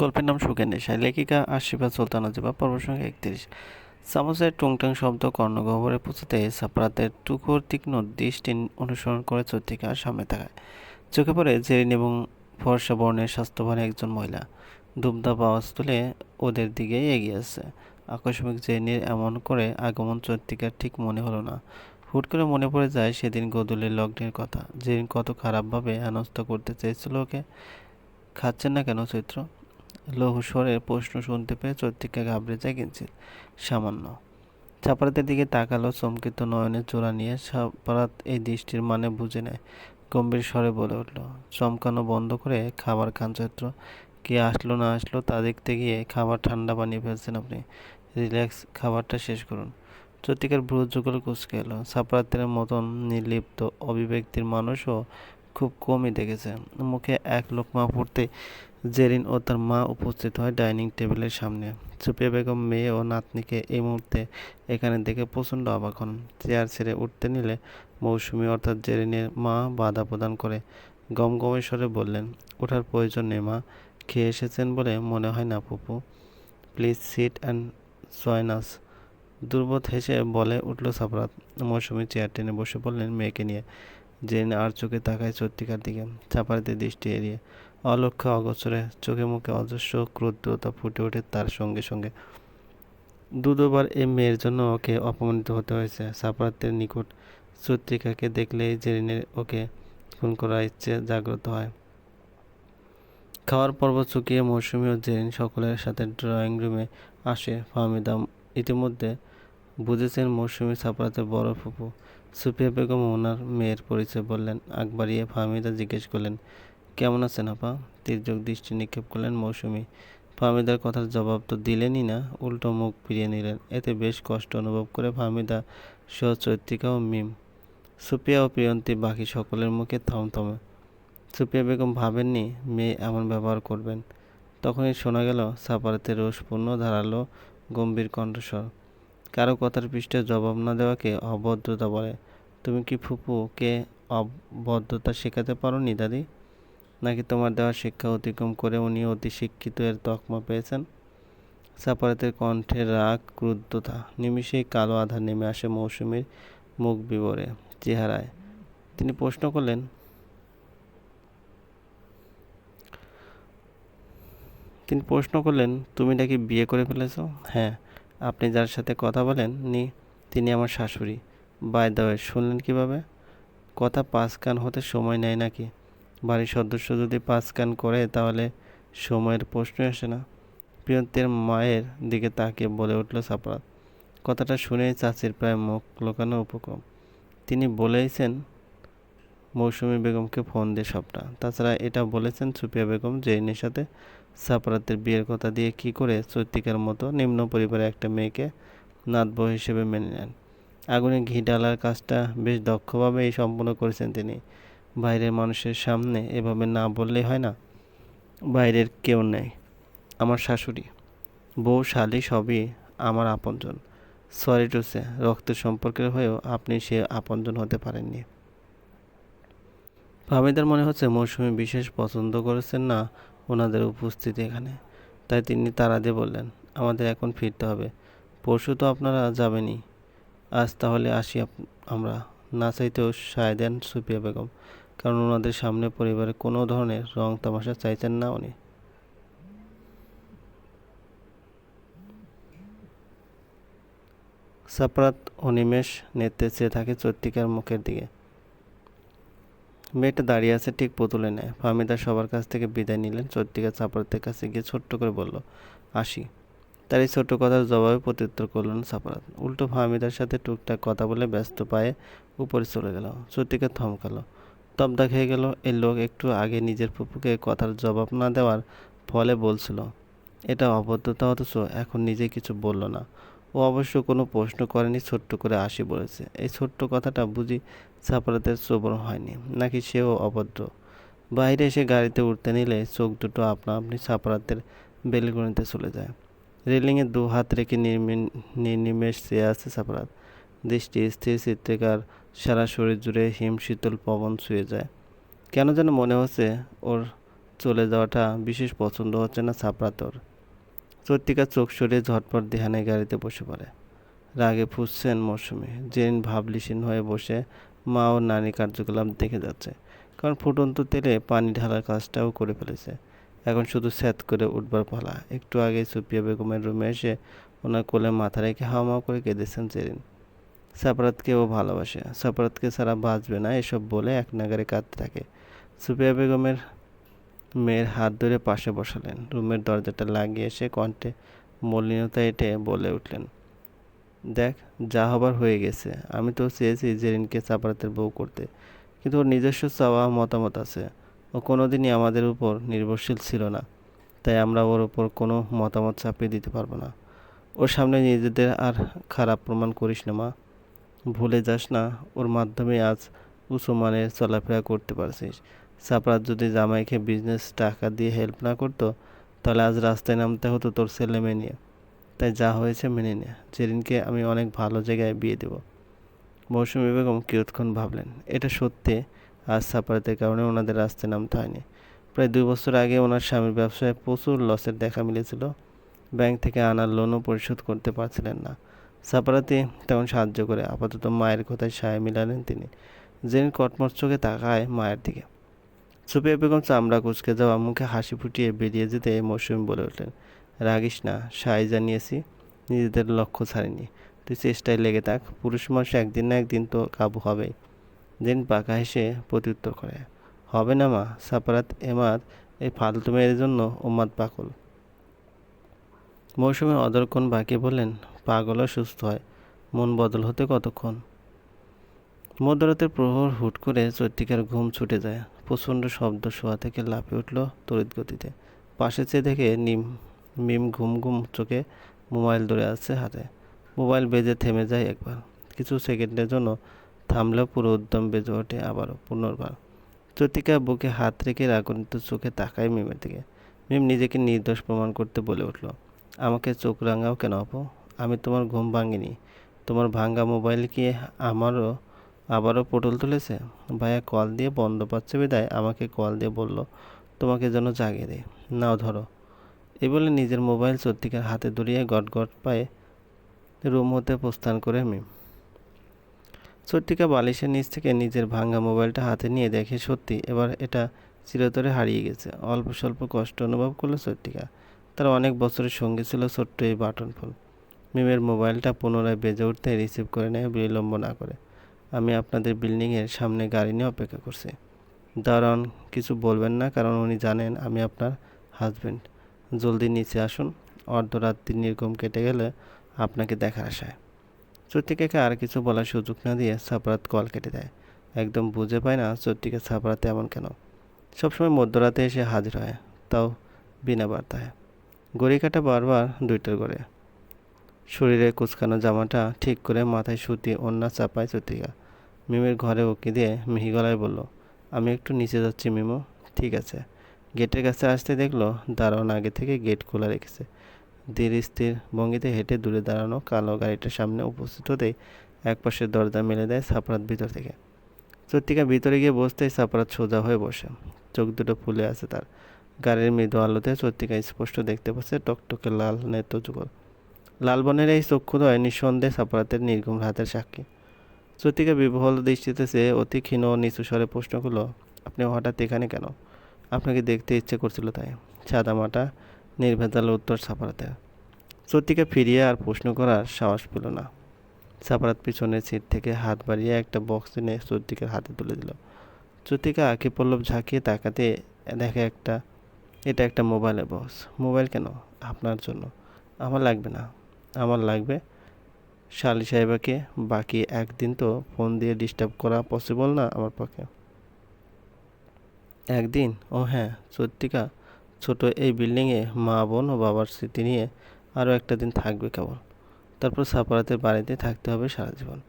গল্পের নাম সুখের নেশায়। লেখিকা আশিফা সুলতানা জিবা, পর্ব সংখ্যা একত্রিশ। সামোসের টুংটাং শব্দ কর্ণগহ্বরে পৌঁছতে সাপরাতের টুকুর তীক্ষ্ণ দৃষ্টি অনুসরণ করে চত্রিকা সামনে থাকায় চোখে পড়ে জেরিন এবং ফর্সা বর্ণের স্বাস্থ্যবান একজন মহিলা। দুবদাপ আওয়াজ তুলে ওদের দিকে এগিয়ে আসছে। আকস্মিক জেরিনের এমন করে আগমন চত্রিকার ঠিক মনে হলো না। হুট করে মনে পড়ে যায় সেদিন গোদুলের লগ্নের কথা। জেরিন কত খারাপভাবে হেনস্থা করতে চেয়েছিল ওকে। খাচ্ছেন না কেন চৈত্র? লৌহ স্বরের প্রশ্ন শুনতে পেয়ে চৈত্রিকা ঘাবড়ে যায় কিঞ্চিত সামান্য। চাপারাতের দিকে তাকালো, চমকিত নয়নের চোরা নিয়ে সাপারাত এই দৃষ্টির মানে বুঝে নেয়। গম্ভীর স্বরে বলে উঠল, চমকানো বন্ধ করে খাবার খান চৈত্র। কে আসলো না আসলো তা দেখতে গিয়ে খাবার ঠান্ডা বানিয়ে ফেলছেন আপনি। রিল্যাক্স, খাবারটা শেষ করুন। চৈত্রিকার ভ্রু যুগল কুচকে এলো। সাপারাতের মতন নির্লিপ্ত, অভিব্যক্তির মানুষও খুব কমই দেখেছে। মুখে এক লোকমা পড়তে জেরিন ও তার মা উপস্থিত হয় ডাইনিং টেবিলের সামনে। সুপিয়া বেগম, মেয়ে ও নাতনিকে এই মুহূর্তে এখানে দেখে প্রচণ্ড অবাক হন। চেয়ার ছেড়ে উঠতে নিলে মৌসুমি অর্থাৎ জেরিনের মা বাধা প্রদান করে গম গমেশ্বরে বললেন, ওঠার প্রয়োজন নেই মা, খেয়ে এসেছেন বলে মনে হয় না Pupu please sit and join us. Durbodh হেসে বলে উঠল সাপরাত মৌসুমি চেয়ার টেনে বসে পড়লেন মেয়েকে নিয়ে। জেরিন আর চোখে তাকায় চত্রিকার দিকে, চাপারিতে দৃষ্টি এড়িয়ে অলক্ষ্য অগোচরে চোখে মুখে অজস্র ক্রুদ্ধতা ফুটে ওঠে তার সঙ্গে সঙ্গে। দু দুবার এই মেয়ের জন্য ওকে অপমানিত হতে হয়েছে। সাপারাতের নিকট চত্রিকাকে দেখলেই জেরিনের ওকে খুন করার ইচ্ছে জাগ্রত হয়। খাওয়ার পর্ব চুকিয়ে মৌসুমি ও জেরিন সকলের সাথে ড্রয়িং রুমে আসে ফাহমিদা। ইতিমধ্যে বুঝেছেন মৌসুমি সাপারাতের বড় ফুপু সুফিয়া বেগম ওনার মেয়ের পরিচয় বললেন। আকবরিয়ে ফাহমিদা জিজ্ঞেস করলেন কেমন আছেন আপা? তির্যক দৃষ্টি নিক্ষেপ করলেন মৌসুমি। ফাহমিদার কথার জবাব তো দিলেনই না, উল্টো মুখ ফিরিয়ে নিলেন। এতে বেশ কষ্ট অনুভব করে ফাহমিদা সহ চৈত্রিকা ও মিম। সুপিয়া ও প্রিয়ন্তী বাকি সকলের মুখে থমথমে। সুপিয়া বেগম, ভাবেননি মেয়ে এমন ব্যবহার করবেন? তখনই শোনা গেল, সাপারাতে রোষপূর্ণ ধারালো গম্ভীর কণ্ঠস্বর। কারও কথার পৃষ্ঠে জবাব না দেওয়াকে অভদ্রতা বলে। তুমি কি ফুপুকে অভদ্রতা শেখাতে পারো নি দাদি? নাকি তোমার দেওয়া শিক্ষা অতিক্রম করে উনি অতি শিক্ষিত এর তকমা পেয়েছেন? সাপারাতের কণ্ঠে রাগ, ক্রুদ্ধতা নিমিষেই কালো আধার নেমে আসে মৌসুমীর মুখ বিবরে, চেহারায়। তিনি প্রশ্ন করলেন, তিনি প্রশ্ন করলেন, তুমি নাকি বিয়ে করে ফেলেছ? হ্যাঁ আপনি যার সাথে কথা বলেন, নি, তিনি আমার শাশুড়ি। বাই দাওয়ে শুনলেন কীভাবে? কথা পাঁচ কান হতে সময় নেয় নাকি? বাড়ির সদস্য যদি পাঁচ কান করে, তাহলে সময়ের প্রশ্ন আসে না। প্রিয়ন্তের মায়ের দিকে তাকিয়ে বলে উঠল সাপরাত কথাটা শুনে চাচির প্রায় মুখ লোকানো উপক্রম। তিনি বলেইছেন, মৌসুমী বেগমকে ফোন দিয়ে সবটা। তাছাড়া এটা বলেছেন সুপিয়া বেগম জেরিনের সাথে সাপরাতের বিয়ের কথা দিয়ে কি করে সত্যিকার মতো নিম্ন পরিবারের একটা মেয়েকে নাতব হিসেবে মেনে নেন। আগুনে ঘি ডালার কাজটা বেশ দক্ষভাবেই সম্পন্ন করেছেন তিনি। বাইরের মানুষের সামনে এভাবে না বললেই হয় না। বাইরের কেউ নেই। আমার শাশুড়ি। বউ শালি সবই আমার আপনজন। সরি টু সে রক্তের সম্পর্কের হয়েও আপনি সে আপনজন হতে পারেননি। ভাবিদের মনে হচ্ছে মৌসুমি বিশেষ পছন্দ করেছেন না ওনাদের উপস্থিতি এখানে। তাই তিনি তারা দিয়ে বললেন, আমাদের এখন ফিরতে হবে। পরশু তো আপনারা যাবেনই। আজ তাহলে আসি আমরা। না চাইতেও সায় দেন সুপিয়া বেগম। কারণ ওনাদের সামনে পরিবারে কোনো ধরনের রং তামাশা চাইতেন না উনি। সাপরাত অনিমেষ নেতৃত্বে চেয়ে থাকে চৈত্রিকার মুখের দিকে। মেয়েটা দাঁড়িয়ে আছে ঠিক পুতুলে নেয় ফাহমিদা সবার কাছ থেকে বিদায় নিলেন। চৈত্রিকা সাপরাতের কাছে গিয়ে ছোট্ট করে বলল, আসি। তার এই ছোট্ট কথার জবাবে প্রত্যুত্তর করলেন সাপরাত উল্টো ফাহমিদার সাথে টুকটাক কথা বলে ব্যস্ত পায়ে উপরে চলে গেল। চৈত্রিকা থমকালো। তবদা খেয়ে গেল। এই লোক একটু আগে নিজের ফুপুকে কথার জবাব না দেওয়ার ফলে বলছিল, এটা অভদ্রতা অথচ এখন নিজে কিছু বলল না। ও অবশ্য কোনো প্রশ্ন করেনি, ছোট্ট করে আসি বলেছে। এই ছোট্ট কথাটা বুঝি সাপারাতের শ্রবণ হয়নি, নাকি সেও অভদ্র বাইরে এসে গাড়িতে উঠতে নিলে চোখ দুটো আপনা আপনি সাপারাতের বেলগুনিতে চলে যায়। রেলিংয়ে দু হাত রেখে নির্নিমেষ চেয়ে আছে সাপারাত দৃষ্টি স্থির চিত্রিকার সারা শরীর জুড়ে হিম শীতল পবন ছুঁয়ে যায়। কেন যেন মনে হচ্ছে ওর চলে যাওয়াটা বিশেষ পছন্দ হচ্ছে না ছাপড়াতর। চৈত্রিকা চোখ সরিয়ে ঝটপট দেহানে গাড়িতে বসে পড়ে। রাগে ফুসছেন মৌসুমি। জেরিন ভাবলিসীন হয়ে বসে মা ও নানি কার্যকলাপ দেখে যাচ্ছে। কারণ ফুটন্ত তেলে পানি ঢালার কাজটাও করে ফেলেছে। এখন শুধু স্যাত করে উঠবার পালা। একটু আগে সুপিয়া বেগমের রুমে এসে ওনার কোলে মাথা রেখে হাওয়া করে কেঁদেছেন জেরিন সাপরাতকে ও ভালোবাসে। সাপরাতকে ছাড়া বাঁচবে না এসব বলে এক নাগারে কাঁদতে থাকে। সুপিয়া বেগমের মেয়ের হাত ধরে পাশে বসালেন। রুমের দরজাটা লাগিয়ে এসে কণ্ঠে মলিনতা এঁটে বলে উঠলেন, দেখ, যা হবার হয়ে গেছে। আমি তো চেয়েছি জেরিনকে সাপারাতের বউ করতে, কিন্তু ওর নিজস্ব চাওয়া মতামত আছে। ও কোনোদিনই আমাদের উপর নির্ভরশীল ছিল না, তাই আমরা ওর উপর কোনো মতামত চাপিয়ে দিতে পারব না। ওর সামনে নিজেদের আর খারাপ প্রমাণ করিস না, মা। ভুলে যাস না, ওর মাধ্যমে আজ উঁচু মানের চলাফেরা করতে পারছিস। সাপরাত যদি জামাইকে বিজনেস টাকা দিয়ে হেল্প না করতো, তাহলে আজ রাস্তায় নামতে হতো তোর ছেলে মেয়ে নিয়ে। তাই যা হয়েছে মেনে নে। জেরিনকে আমি অনেক ভালো জায়গায় বিয়ে দেব। মৌসুমী বেগম কিয়ৎক্ষণ ভাবলেন, এটা সত্যি? আজ সাপারাতের কারণে ওনাদের রাস্তায় নামতে হয়নি। প্রায় দুই বছর আগে ওনার স্বামীর ব্যবসায় প্রচুর লসের দেখা মিলেছিল। ব্যাংক থেকে আনার লোনও পরিশোধ করতে পারছিলেন না। সাপারাতে তেমন সাহায্য করে। আপাতত মায়ের কথায় সায় মিলালেন তিনি। জেন কটমট চোখে তাকায় মায়ের দিকে। সুপিয়া বেগম চামড়া কুচকে যাওয়া মুখে হাসি ফুটিয়ে বেরিয়ে যেতে মৌসুমি বলে উঠলেন, রাগিস না সাই জানিয়েছি, নিজেদের লক্ষ্য ছাড়িনি। তুই চেষ্টায় লেগে থাক, পুরুষ মানুষ একদিন না একদিন তো কাবু হবেই। দিন পাকা হেসে প্রত্যুত্তর করে, হবে না মা, সাপারাত এমাদ এই ফালতু মেয়ের জন্য ওমাদ পাগল। মৌসুমে অদরক্ষণ বাকি বললেন পাগলও সুস্থ হয়। মন বদল হতে কতক্ষণ? মধ্যরাতের প্রহর হুট করে চৈত্রিকার ঘুম ছুটে যায়। প্রচণ্ড শব্দ শোয়া থেকে লাফে উঠল তড়িৎ গতিতে। পাশে চেয়ে দেখে নিম, মিম ঘুম ঘুম চোখে মোবাইল ধরে আসছে হাতে। মোবাইল বেজে থেমে যায় একবার। কিছু সেকেন্ডের জন্য থামলেও পুরো উদ্যম বেজে ওঠে আবারও পুনর্বার। চতিকা বুকে হাত রেখে রাগনিত চোখে তাকায় মিমের দিকে। মিম নিজেকে নির্দোষ প্রমাণ করতে বলে উঠল, আমাকে চোখ রাঙাও কেন আপু? আমি তোমার ঘুম ভাঙিনি। তোমার ভাঙ্গা মোবাইল কি আমারও, আবারও পটল তুলেছে? ভাইয়া কল দিয়ে বন্ধ পাচ্ছে বিদায়, আমাকে কল দিয়ে বলল, তোমাকে যেন জাগিয়ে দেয়। নাও ধরো। এ বলে নিজের মোবাইল সত্যিকার হাতে ধরিয়ে গট গট পায়ে রুম হতে প্রস্থান করে মিম সত্যিকা বালিশের নিচ থেকে নিজের ভাঙ্গা মোবাইলটা হাতে নিয়ে দেখে সত্যি এবার এটা চিরতরে হারিয়ে গেছে। অল্প স্বল্প কষ্ট অনুভব করল সত্যিকা তার অনেক বছরের সঙ্গী ছিল ছোট্ট এই বাটন ফুল মিমের মোবাইলটা পুনরায় বেজে উঠতে রিসিভ করে নেয়, বিলম্ব না করে। আমি আপনাদের বিল্ডিংয়ের সামনে গাড়ি নিয়ে অপেক্ষা করছি। দারুণ কিছু বলবেন না, কারণ উনি জানেন আমি আপনার হাজব্যান্ড জলদি নিচে আসুন। অর্ধরাত্রি নির্গম কেটে গেলে আপনাকে দেখার আশায়। চত্রিকাকে আর কিছু বলার সুযোগ না দিয়ে সাপরাত কল কেটে দেয়। একদম বুঝে পায় না চত্রিকা সাপরাতে এমন কেন। সবসময় মধ্যরাতে এসে হাজির হয়, তাও বিনা বার্তায়। গড়ি কাটা বারবার দুইটার করে শরীরে কুচকানো জামাটা ঠিক করে মাথায় সুতি অন্য চাপায় চতিকা মিমের ঘরে ওকে দিয়ে মিহি গলায় বলল, আমি একটু নিচে যাচ্ছি মিমো, ঠিক আছে। গেটের কাছে আসতে দেখল দারোয়ান আগে থেকে গেট খোলা রেখেছে। ধীর স্থির ভঙ্গিতে হেঁটে দূরে দাঁড়ানো কালো গাড়িটার সামনে উপস্থিত হতেই একপাশের দরজা মেলে দেয় সাপরাত ভিতর থেকে। চত্রিকা ভিতরে গিয়ে বসতেই সাপরাত সোজা হয়ে বসে। চোখ দুটো ফুলে আছে তার। গাড়ির মৃদু আলোতে চত্রিকা স্পষ্ট দেখতে পাচ্ছে টকটকে লাল নেত্র যুগল লাল বনের এই চক্ষুদয় নিঃসন্দেহে সাপরাতের নির্গম হাতের সাক্ষী। চত্রিকা বিবহল দৃষ্টিতে চেয়ে অতি ক্ষীণ নিচু স্বরে প্রশ্ন করল, আপনি হঠাৎ এখানে কেন? আপনাকে দেখতে ইচ্ছে করছিল তাই। সাদামাটা নির্ভেজাল উত্তর সাপারাতে চত্রিকা ফিরিয়ে আর প্রশ্ন করার সাহস পেল না। সাপারাত পিছনের সিট থেকে হাত বাড়িয়ে একটা বক্স এনে চত্রিকার হাতে তুলে দিল। চত্রিকা আঁকি পল্লব ঝাঁকিয়ে তাকাতে দেখে একটা, এটা একটা মোবাইলের বক্স। মোবাইল কেন? আপনার জন্য। আমার লাগবে না। আমার লাগবে। শালি সাহেবাকে বাকি একদিন তো ফোন দিয়ে ডিস্টার্ব করা পসিবল না আমার পক্ষে। একদিন? ও হ্যাঁ চত্রিকা ছোট এই বিল্ডিংয়ে মা, বোন ও বাবার স্মৃতি নিয়ে আরও একটা দিন থাকবে কেবল তারপর সাপারাতের বাড়িতে থাকতে হবে সারা জীবন।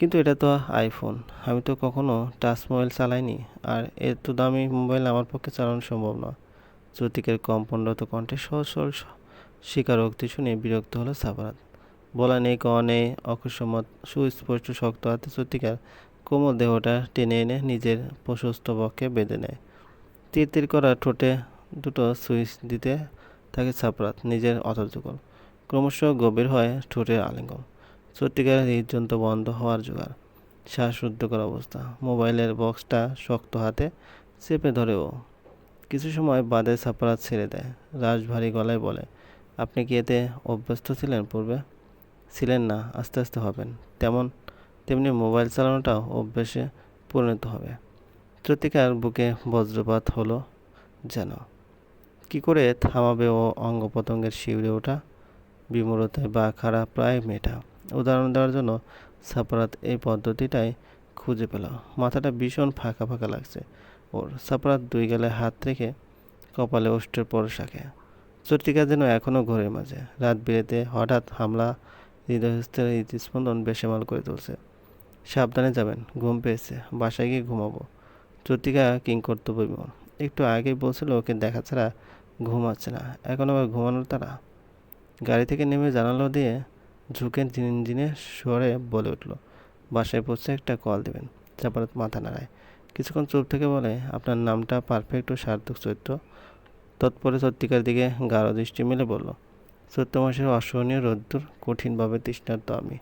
কিন্তু এটা তো আইফোন আমি তো কখনো টাচ মোবাইল চালাইনি। আর এত দামি মোবাইল আমার পক্ষে চালানো সম্ভব নয় জ্যোতিকের কম্পনরত কণ্ঠে সহজ সরল স্বীকারোক্তি শুনে বিরক্ত হলো সাপারাত বলা নেই, কওয়া নেই, অকস্মাৎ সুস্পষ্ট শক্ত হাতে সত্যিকার কোমল দেহটা টেনে এনে নিজের প্রশস্ত বক্ষে বেঁধে নেয়। তীর তীর করা ঠোঁটে দুটো সুইচ দিতে থাকে সাপরাত নিজের অতর্যকল ক্রমশ গভীর হয় ঠোঁটের আলিঙ্গন। সত্যিকারের হৃদযন্ত্র বন্ধ হওয়ার জোগাড়। শ্বাসরুদ্ধকর অবস্থা। মোবাইলের বক্সটা শক্ত হাতে চেপে ধরে ও কিছু সময় বাদে সাপরাত ছেড়ে দেয়। রাশভারী গলায় বলে আপনি কি এতে অভ্যস্ত ছিলেন পূর্বে? ছিলেন না, আস্তে আস্তে হবেন। তেমন, তেমনি মোবাইল চালানোটাও অভ্যেসে পরিণত হবে। চতিকার বুকে বজ্রপাত হলো যেন। কি করে থামাবে ও অঙ্গ প্রত্যঙ্গের শিউরে ওঠা? বিমূরতায় বা খারাপ প্রায় মেটা। উদাহরণ দেওয়ার জন্য সাপরাত এই পদ্ধতিটাই খুঁজে পেল। মাথাটা ভীষণ ফাঁকা ফাঁকা লাগছে। ওর সাপরাত দুই গেলে হাত রেখে কপালে ওষ্ঠের পরশাকে চট্টিকা যেন এখনও ঘরের মাঝে। রাত বিরেতে হঠাৎ হামলা হৃদয়স্থের হৃদস্পন্দন বেসামাল করে তুলছে। সাবধানে যাবেন, ঘুম পেয়েছে, বাসায় গিয়ে ঘুমাবো। চট্টিকা কিং কর্তব্য বিমল। একটু আগেই বলছিল ওকে দেখা ছাড়া ঘুম আসছে না। এখন আবার ঘুমানোর তারা গাড়ি থেকে নেমে জানালো দিয়ে ঝুঁকে জিনে সরে বলে উঠল, বাসায় পৌঁছে একটা কল দেবেন। চাপারাত মাথা নাড়ায়। কিছুক্ষণ চুপ থেকে বলে, আপনার নামটা পারফেক্ট ও সার্থক চরিত্র। তৎপরে সত্যিকার দিকে গাঢ় দৃষ্টি মেলে বলল চৈত্র মাসের অসহনীয় রোদ্দুর কঠিনভাবে তৃষ্ণার্ত আমি।